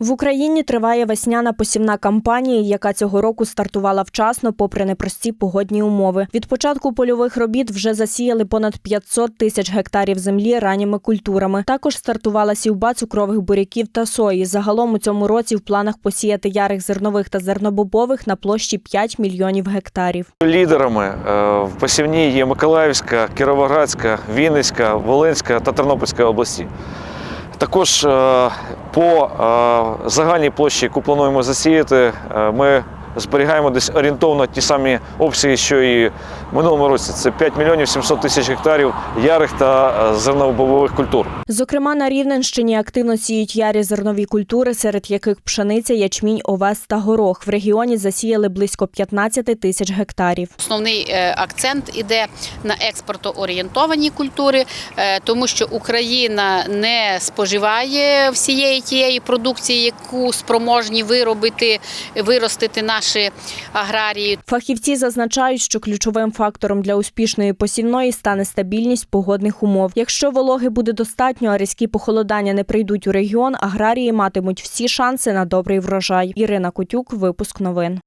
В Україні триває весняна посівна кампанія, яка цього року стартувала вчасно, попри непрості погодні умови. Від початку польових робіт вже засіяли понад 500 тисяч гектарів землі ранніми культурами. Також стартувала сівба цукрових буряків та сої. Загалом у цьому році в планах посіяти ярих зернових та зернобобових на площі 5 мільйонів гектарів. Лідерами е, в посівній є Миколаївська, Кіровоградська, Вінницька, Волинська та Тернопільська області. Також е, по е, загальній площі, яку плануємо засіяти, е, ми зберігаємо десь орієнтовно ті самі обсяги, що і в минулому році. Це 5 мільйонів 700 тисяч гектарів ярих та е, зернобобових культур. Зокрема, на Рівненщині активно сіють ярі зернові культури, серед яких пшениця, ячмінь, овес та горох. В регіоні засіяли близько 15 тисяч гектарів. Основний е, акцент іде на експортоорієнтовані культури, е, тому що Україна не споживає всієї тієї продукції, яку спроможні виробити, виростити наші аграрії. Фахівці зазначають, що ключовим фактором для успішної посівної стане стабільність погодних умов. Якщо вологи буде достатньо, а різкі похолодання не прийдуть у регіон, аграрії матимуть всі шанси на добрий врожай. Ірина Кутюк, випуск новин.